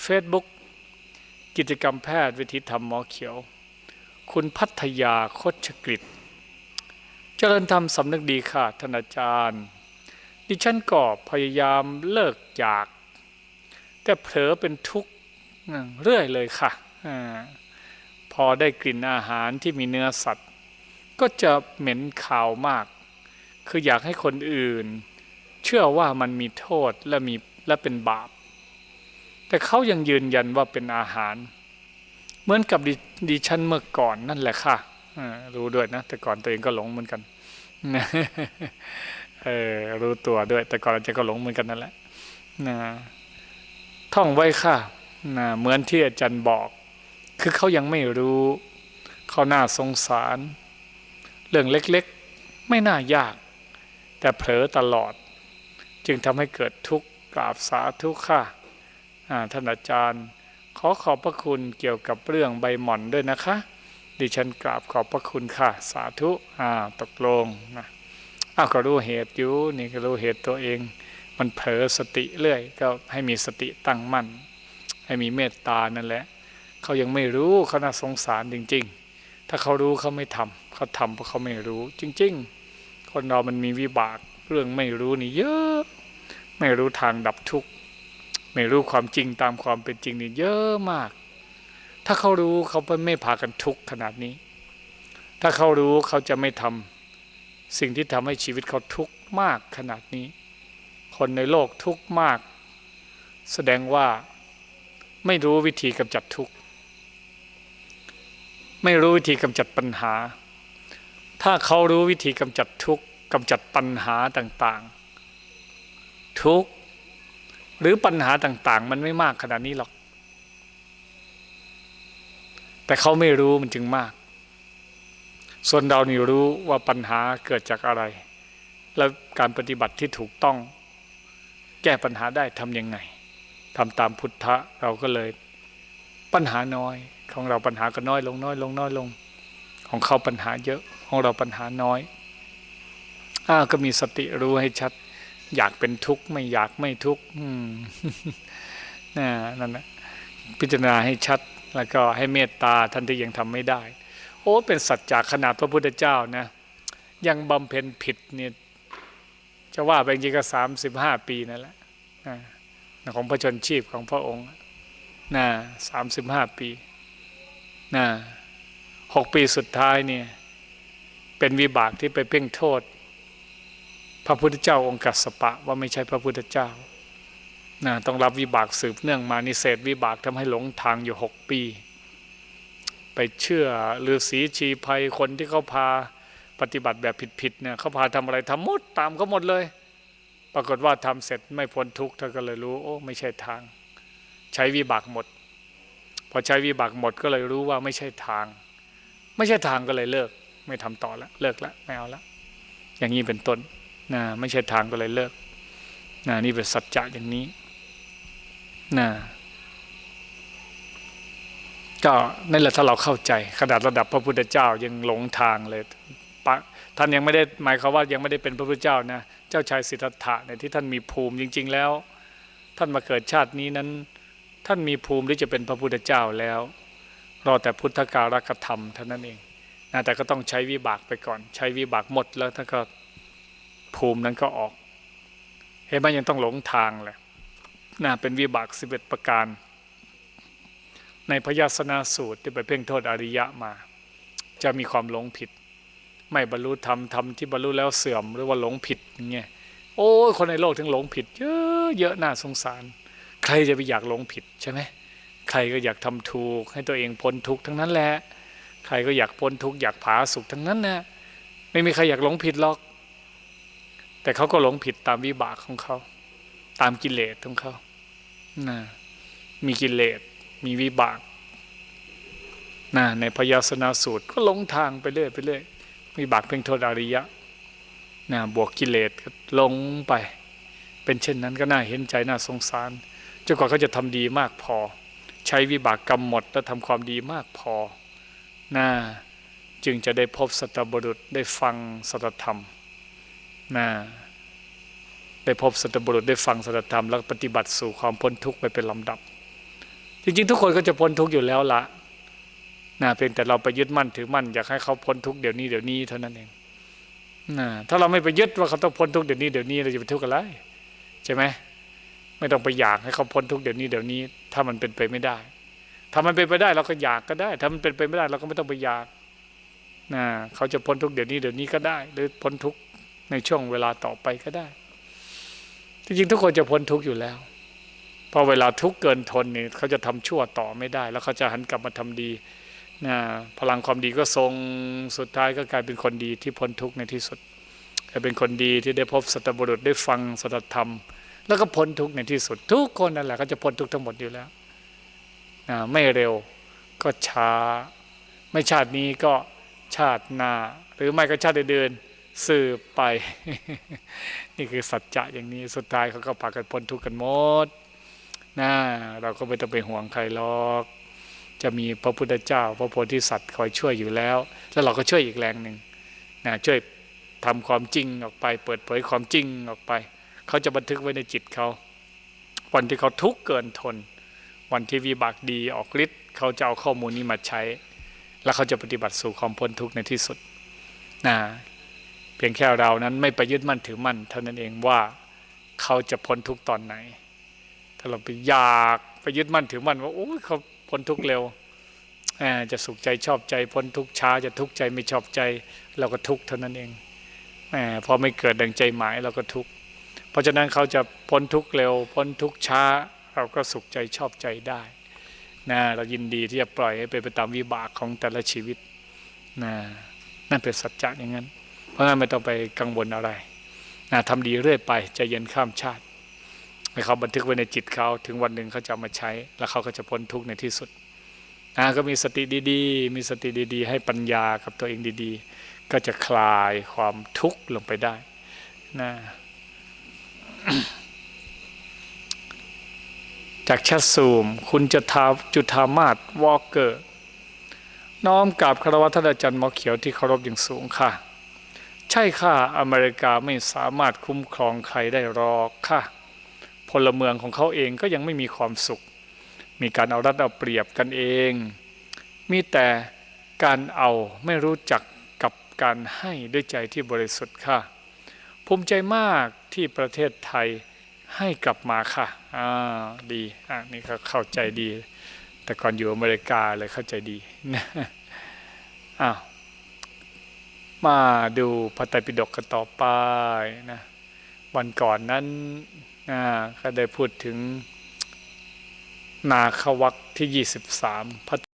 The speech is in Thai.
เฟซบุ๊กกิจกรรมแพทย์วิธีธรรมหมอเขียว คุณพัทยาโคชกฤษเจริญธรรมสำนึกดีค่ะท่านอาจารย์ ดิฉันก็พยายามเลิกอยาก แต่เผลอเป็นทุกข์เรื่อยเลยค่ะอพอได้กลิ่นอาหารที่มีเนื้อสัตว์ ก็จะเหม็นขาวมาก คืออยากให้คนอื่น เชื่อว่ามันมีโทษและมีและเป็นบาป แต่เขายังยืนยันว่าเป็นอาหาร เหมือนกับดิดิฉันเมื่อก่อนนั่นแหละค่ะรู้ด้วยนะ แต่ก่อนตัวเองก็หลงเหมือนกันเออรู้ตัวด้วย แต่ก่อนเราจะก็หลงเหมือนกันนั่นแหละนะท่องไว้ค่ะนะเหมือนที่อาจารย์บอก คือเขายังไม่รู้เขาน่าสงสาร เรื่องเล็กๆ ไม่น่ายาก แต่เผลอตลอด จึงทำให้เกิดทุกข์กราบสาธุค่ะอ่า ท่านอาจารย์ ขอขอบพระคุณเกี่ยวกับเรื่องใบหม่อนด้วยนะคะ ดิฉันกราบขอบพระคุณค่ะ สาธุอ่าตกลงนะอ้าวก็รู้เหตุอยู่นี่ก็รู้เหตุตัวเอง มันเผลอสติเรื่อย ก็ให้มีสติตั้งมั่น ให้มีเมตตานั่นแหละเขายังไม่รู้เขาน่าสงสารจริง ๆ ถ้าเขารู้เขาไม่ทำเขาทำเพราะเขาไม่รู้ จริง ๆ คนเรามันมีวิบากเรื่องไม่รู้นี่เยอะ ไม่รู้ทางดับทุกข์ ไม่รู้ความจริงตามความเป็นจริงนี่เยอะมาก ถ้าเขารู้เขาไม่พากันทุกข์ขนาดนี้ ถ้าเขารู้เขาจะไม่ทำสิ่งที่ทำให้ชีวิตเขาทุกข์มากขนาดนี้ คนในโลกทุกข์มาก แสดงว่าไม่รู้วิธีกำจัดทุกข์ ไม่รู้วิธีกำจัดปัญหา ถ้าเขารู้วิธีกำจัดทุกข์กำจัดปัญหาต่างๆ ทุกข์ หรือปัญหาต่าง ๆ มันไม่มากขนาดนี้หรอก แต่เขาไม่รู้มันจึงมาก ส่วนเรานี่รู้ว่าปัญหาเกิดจากอะไร แล้วการปฏิบัติที่ถูกต้อง แก้ปัญหาได้ทำยังไงทำตามพุทธะเราก็เลย ปัญหาน้อย ของเราปัญหาก็น้อยลงน้อยลงน้อยลง ของเขาปัญหาเยอะของเราปัญหาน้อยอ้าก็มีสติรู้ให้ชัด อยากเป็นทุกข์ไม่อยากไม่ทุกข์นั่นนะพิจารณาให้ชัดแล้วก็ให้เมตตาท่านที่ยังทำไม่ได้ โอ้เป็นสัจจะขนาดพระพุทธเจ้านะ ยังบำเพ็ญผิดเนี่ยจะว่าไปจริงก็สามสิบห้าปีนั่นแหละของพระชนชีพของพระองค์นะสามสิบห้าปีนะหกปีสุดท้ายเนี่ย เป็นวิบากที่ไปเพ่งโทษ พระพุทธเจ้าองค์กัสปะว่าไม่ใช่พระพุทธเจ้านะต้องรับวิบากสืบเนื่องมานิเศษวิบากทำให้หลงทางอยู่หกปี ไปเชื่อฤาษีชีภัยคนที่เขาพาปฏิบัติแบบผิดๆเนี่ยเขาพาทำอะไรทำหมดตามเขาหมดเลย ปรากฏว่าทำเสร็จไม่พ้นทุกข์เธอก็เลยรู้โอ้ไม่ใช่ทาง ใช้วิบากหมด พอใช้วิบากหมดก็เลยรู้ว่าไม่ใช่ทาง ไม่ใช่ทางก็เลยเลิก ไม่ทำต่อล้วเลิกล้วไม่เอาล้วอย่างนี้เป็นต้น นะไม่ใช่ทางก็เลยเลิกนะนี่เป็นสัจจะอย่างนี้นะก็นั่นแหละถ้าเราเข้าใจขนาดระดับพระพุทธเจ้ายังหลงทางเลยท่านยังไม่ได้หมายความว่ายังไม่ได้เป็นพระพุทธเจ้านะเจ้าชายสิทธัตถะเนี่ยที่ท่านมีภูมิจริง ๆ แล้ว ท่านมาเกิดชาตินี้นั้น ท่านมีภูมิที่จะเป็นพระพุทธเจ้าแล้ว รอแต่พุทธการกธรรมเท่านั้นเองนะแต่ก็ต้องใช้วิบากไปก่อน ใช้วิบากหมดแล้วท่านก็ ภูมินั้นก็ออก เห็นไหมยังต้องหลงทางแหละนะเป็นวิบากสิบเอ็ดประการ ในพยาสนาสูตรที่ไปเพ่งโทษอริยะมา จะมีความหลงผิด ไม่บรรลุธรรมธรรมที่บรรลุแล้วเสื่อมหรือว่าหลงผิดอย่างเงี้ยโอ้คนในโลกถึงหลงผิด เยอะเยอะน่าสงสาร ใครจะไปอยากหลงผิดใช่ไหมใครก็อยากทำถูก ให้ตัวเองพ้นทุกข์ทั้งนั้นแหละใครก็อยากพ้นทุกข์อยากผาสุขทั้งนั้นนะไม่มีใครอยากหลงผิดหรอก แต่เขาก็หลงผิดตามวิบากของเขา ตามกิเลสของเขานะมีกิเลส มีวิบากนะในพยาสนาสูตรก็หลงทางไปเรื่อยไปเรื่อยวิบากเพ่งโทษอริยะนะบวกกิเลสก็ลงไป เป็นเช่นนั้นก็น่าเห็นใจน่าสงสารจนกว่าเขาจะทำดีมากพอ ใช้วิบากกรรมหมดแล้วทำความดีมากพอนะจึงจะได้พบสัตบุรุษได้ฟังสัตธรรม นะได้พบสัตบุรุษได้ฟังสัจธรรมแล้วปฏิบัติสู่ความพ้นทุกข์ไปเป็นลำดับ จริง ๆ ทุกคนก็จะพ้นทุกข์อยู่แล้วละนะเพียงแต่เราไปยึดมั่นถือมั่นอยากให้เขาพ้นทุกข์เดี๋ยวนี้เดี๋ยวนี้เท่านั้นเองนะถ้าเราไม่ไปยึดว่าเขาต้องพ้นทุกข์เดี๋ยวนี้เดี๋ยวนี้เราจะไปทุกข์อะไรใช่ไหมไม่ต้องไปอยากให้เขาพ้นทุกข์เดี๋ยวนี้เดี๋ยวนี้ ถ้ามันเป็นไปไม่ได้ ถ้ามันเป็นไปได้เราก็อยากก็ได้ ถ้ามันเป็นไปไม่ได้เราก็ไม่ต้องไปอยากนะเขาจะพ้นทุกข์เดี๋ยวนี้เดี๋ยวนี้ก็ได้ หรือพ้นทุกข์ ในช่วงเวลาต่อไปก็ได้ จริงๆทุกคนจะพ้นทุกข์อยู่แล้วพอเวลาทุกข์เกินทนเนี่ยเขาจะทำชั่วต่อไม่ได้ แล้วเขาจะหันกลับมาทำดีนะพลังความดีก็ทรงสุดท้ายก็กลายเป็นคนดีที่พ้นทุกข์ในที่สุดกลายเป็นคนดีที่ได้พบสัตบุรุษได้ฟังสัจธรรม แล้วก็พ้นทุกข์ในที่สุด ทุกคนนั่นแหละก็จะพ้นทุกข์ทั้งหมดอยู่แล้วนะไม่เร็วก็ช้า ไม่ชาตินี้ก็ชาติหน้า หรือไม่ก็ชาติเดิน สืบไป นี่คือสัจจะอย่างนี้สุดท้ายเขาก็พากันพ้นทุกข์กันหมดนะเราก็ไม่ต้องไปห่วงใครหรอก จะมีพระพุทธเจ้า พระโพธิสัตว์คอยช่วยอยู่แล้ว แล้วเราก็ช่วยอีกแรงหนึ่งนะช่วยทำความจริงออกไป เปิดเผยความจริงออกไป เขาจะบันทึกไว้ในจิตเขาวันที่เขาทุกข์เกินทน วันที่วิบากดีออกฤทธิ์เขาจะเอาข้อมูลนี้มาใช้ แล้วเขาจะปฏิบัติสู่ความพ้นทุกข์ในที่สุดนะ พียงแค่เรานั้นไม่ไปยึดมั่นถือมั่นเท่านั้นเองว่าเขาจะพ้นทุกตอนไหน ถ้าเราไปอยากไปยึดมั่นถือมั่นว่าโอ้ยเขาพ้นทุกเร็วจะสุขใจชอบใจพ้นทุกช้า จะทุกข์ใจไม่ชอบใจ เราก็ทุกเท่านั้นเองพอไม่เกิดดังใจหมายเราก็ทุกเพราะฉะนั้นเขาจะพ้นทุกเร็ว พ้นทุกช้า เราก็สุขใจชอบใจได้นะเรายินดีที่จะปล่อยให้เป็นไปตามวิบากของแต่ละชีวิตนะนั่นเป็นสัจจะอย่างนั้น เพราะงั้นไม่ต้องไปกังวลอะไรนะทำดีเรื่อยไปจะเย็นข้ามชาติให้เขาบันทึกไว้ในจิตเขาถึงวันหนึ่งเขาจะมาใช้ แล้วเขาก็จะพ้นทุกข์ในที่สุดนะก็มีสติดีๆ มีสติดีๆ ให้ปัญญากับตัวเองดีๆ ก็จะคลายความทุกข์ลงไปได้นะจากแชทซูม คุณจะทาจุธามาศวอลเกอร์ น้อมกราบคารวะท่านอาจารย์หมอเขียวที่เคารพอย่างสูงค่ะ ใช่ค่ะอเมริกาไม่สามารถคุ้มครองใครได้หรอกค่ะ พลเมืองของเขาเองก็ยังไม่มีความสุข มีการเอารัดเอาเปรียบกันเอง มีแต่การเอาไม่รู้จักกับการให้ด้วยใจที่บริสุทธิ์ค่ะ ภูมิใจมากที่ประเทศไทยให้กลับมาค่ะ อ่า ดี อ่านี่เขาเข้าใจดี แต่ก่อนอยู่อเมริกาเลยเข้าใจดีนะอ้าว มาดูพระไตรปิฎกกันต่อไปนะวันก่อนนั้นนะก็ได้พูดถึงนาควักที่ 23พระ